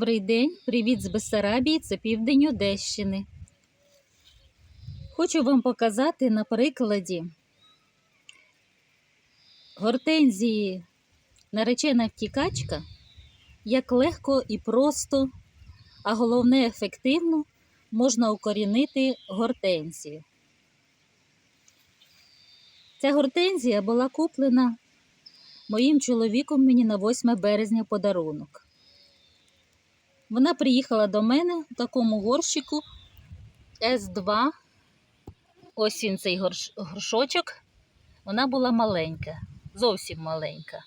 Добрий день, привіт з Бессарабії, це південь Одещини. Хочу вам показати на прикладі гортензії наречена втікачка, як легко і просто, а головне ефективно можна укорінити гортензію. Ця гортензія була куплена моїм чоловіком мені на 8 березня подарунок. Вона приїхала до мене в такому горщику С2. Ось він цей горш- горшочок. Вона була маленька, зовсім маленька.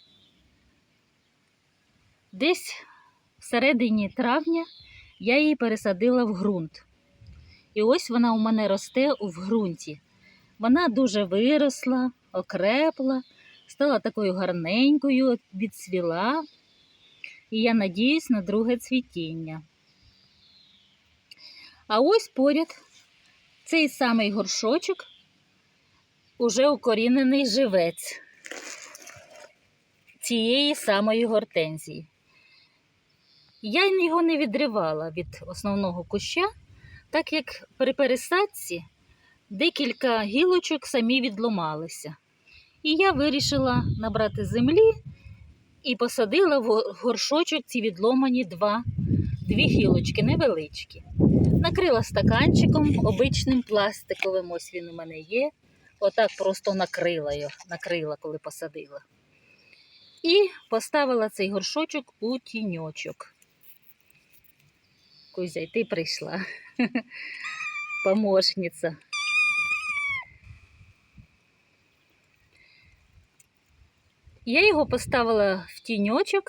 Десь всередині травня я її пересадила в ґрунт. І ось вона у мене росте в ґрунті. Вона дуже виросла, окрепла, стала такою гарненькою, відцвіла. І я надіюсь на друге цвітіння. А ось поряд цей самий горшочок уже укорінений живець цієї самої гортензії. Я його не відривала від основного куща, так як при пересадці декілька гілочок самі відломалися. І я вирішила набрати землі і посадила в горшочок ці відломані два, дві гілочки невеличкі. Накрила стаканчиком, обичним пластиковим, ось він у мене є. Отак просто накрила його, накрила, коли посадила. І поставила цей горшочок у тіньочок. Кузя, ти прийшла. Помощниця. Я його поставила в тіньочок,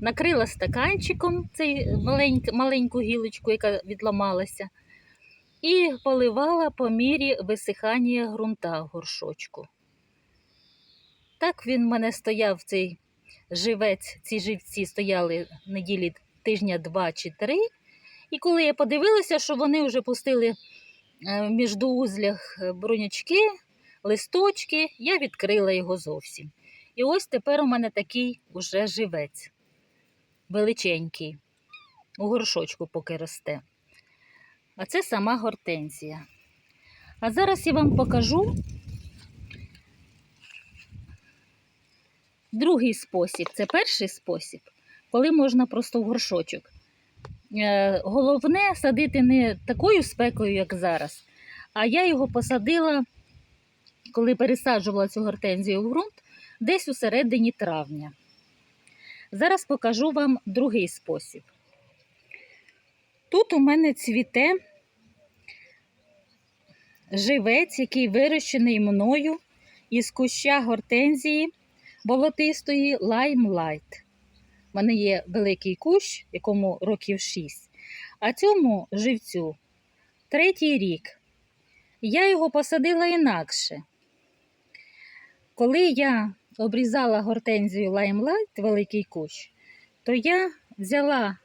накрила стаканчиком цей маленьку, маленьку гілочку, яка відламалася, і поливала по мірі висихання ґрунта в горшочку. Так він в мене стояв цей живець, ці живці стояли неділі тижня два чи три. І коли я подивилася, що вони вже пустили е, в міждоузлях бронячки, листочки, я відкрила його зовсім. І ось тепер у мене такий уже живець, величенький, у горшочку поки росте. А це сама гортензія. А зараз я вам покажу другий спосіб. Це перший спосіб, коли можна просто в горшочок. Е, Головне садити не такою спекою, як зараз, а я його посадила, коли пересаджувала цю гортензію в ґрунт, десь у середині травня. Зараз покажу вам другий спосіб. Тут у мене цвіте живець, який вирощений мною із куща гортензії болотистої Limelight. У мене є великий кущ, якому років 6, а цьому живцю третій рік. Я його посадила інакше. Коли я обрізала гортензію Limelight, великий кущ, то я взяла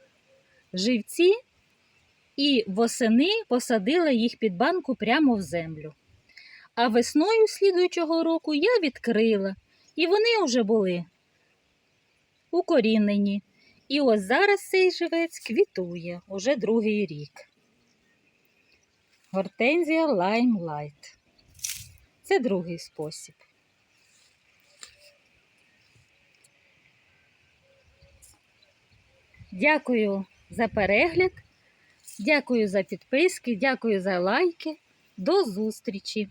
живці і восени посадила їх під банку прямо в землю. А весною слідуючого року я відкрила, і вони вже були укорінені. І ось зараз цей живець квітує уже другий рік. Гортензія Limelight. Це другий спосіб. Дякую за перегляд, дякую за підписки, дякую за лайки. До зустрічі!